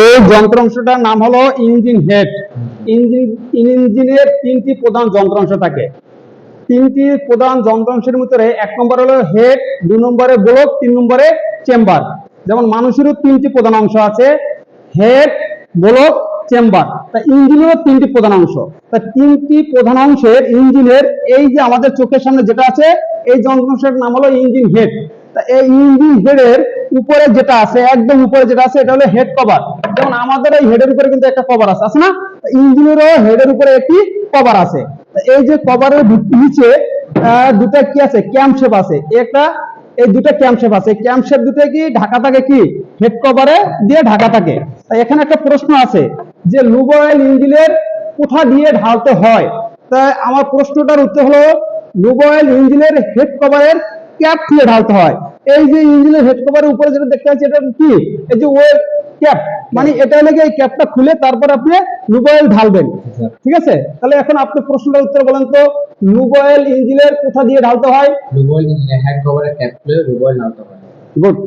এই যন্ত্রাংশটার নাম হলো ইঞ্জিন হেড। ইঞ্জিন, ইঞ্জিনের তিনটি প্রধান যন্ত্রাংশ থাকে। তিনটি প্রধান যন্ত্রাংশের ভিতরে এক নম্বর হলো হেড দুই নম্বরে ব্লক, তিন নম্বরে চেম্বার। যেমন মানুষেরও তিনটি প্রধান অংশ আছে, হেড, ব্লক, চেম্বার। তা ইঞ্জিনেরও তিনটি প্রধান অংশ। তা তিনটি প্রধান অংশের ইঞ্জিনের এই যে আমাদের চোখের সামনে যেটা আছে, এই যন্ত্রাংশের নাম হলো ইঞ্জিন হেড। তা এই ইঞ্জিন হেডের উপরে যেটা আছে, একদম উপরে যেটা আছে, এটা হলো হেড কভার যেমন আমাদের এই হেডের উপরে কিন্তু একটা কভার আছে আছে না? ইঞ্জিনেরও হেডের উপরে একটি কভার আছে। এই যে কভারের নিচে দুটা কি আছে? ক্যাম্প শেপ আছে। একটা, এই দুটো ক্যাম্প শেপ আছে। ক্যাম্প শেপ দুটো কি? ঢাকা থাকে কি? হেড কভারে দিয়ে ঢাকা থাকে। এখানে একটা প্রশ্ন আছে যে লুব অয়েল ইঞ্জিনের কোথা দিয়ে ঢালতে হয়? তাই আমার প্রশ্নটার উত্তর হলো লুব অয়েল ইঞ্জিনের হেড কভারের ক্যাপ দিয়ে ঢালতে হয়। এই যে ইঞ্জিনের হেড কভারের উপরে যেটা দেখতে পাচ্ছি এটা কি? এই যে ওয়েল ক্যাপ মানে এটা হলে এই ক্যাপটা খুলে তারপর আপনি নুবয়েল ঢালবেন। ঠিক আছে? তাহলে এখন আপনি প্রশ্নটার উত্তর বলেন তো নুবয়েল ইঞ্জিনের কোথা দিয়ে ঢালতে হয়? নুবয়েল ইঞ্জিনের হেড কভারের ক্যাপ খুলে নুবয়েল ঢালতে হয়। গুড